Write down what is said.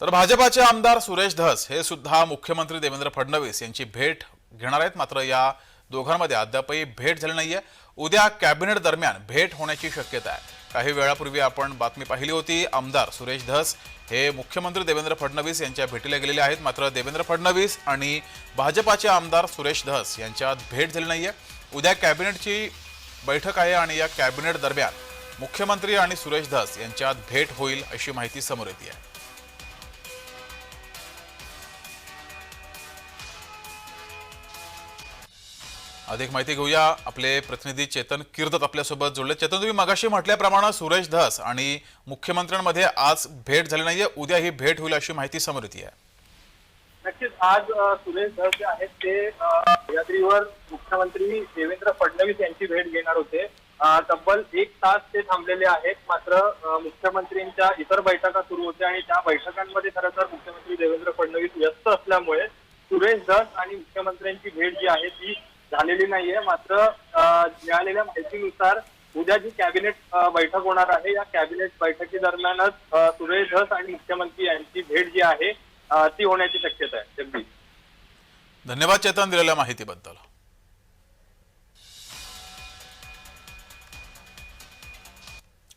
तर भाजपाचे आमदार सुरेश धस हे सुद्धा मुख्यमंत्री देवेंद्र फडणवीस यांची भेट घेणार आहेत. मात्र या दोघांमध्ये अद्यापही भेट झाली नाहीये. उद्या कॅबिनेट दरम्यान भेट होण्याची शक्यता आहे. काही वेळापूर्वी आपण बातमी पाहिली होती आमदार सुरेश धस हे मुख्यमंत्री देवेंद्र फडणवीस यांच्या भेटीला गेलेले आहेत. मात्र देवेंद्र फडणवीस आणि भाजपाचे आमदार सुरेश धस यांच्यात भेट झाली नाहीये. उद्या कॅबिनेटची बैठक आहे आणि या कॅबिनेट दरम्यान मुख्यमंत्री आणि सुरेश धस यांच्यात भेट होईल अशी माहिती समोर येते आहे. अधिक माहिती घेऊया. आपले प्रतिनिधी चेतन किर्दत आपल्यासोबत जोडले. चेतन तुम्ही मगाशी म्हटल्याप्रमाणे सुरेश धस आणि मुख्यमंत्र्यांमध्ये आज भेट झाली नाहीये. उद्या ही भेट होईल अशी माहिती समोर येते आहे. नक्कीच आज सुरेश धस जे आहेत ते सह्याद्रीवर मुख्यमंत्री देवेंद्र फडणवीस यांची भेट घेणार होते. तब्बल एक तास ते थांबलेले आहेत. मात्र मुख्यमंत्र्यांच्या इतर बैठका सुरू होत्या आणि त्या बैठकांमध्ये खरं तर मुख्यमंत्री देवेंद्र फडणवीस व्यस्त असल्यामुळे सुरेश धस आणि मुख्यमंत्र्यांची भेट जी आहे ती झालेली नाहीये. मात्र मिळालेल्या माहितीनुसार उद्या जी कॅबिनेट बैठक होणार आहे या कॅबिनेट बैठकी दरम्यानच सुरेश धस आणि मुख्यमंत्री यांची भेट जी आहे ती होण्याची शक्यता आहे. जगदीश. धन्यवाद चेतन दिलेल्या माहितीबद्दल.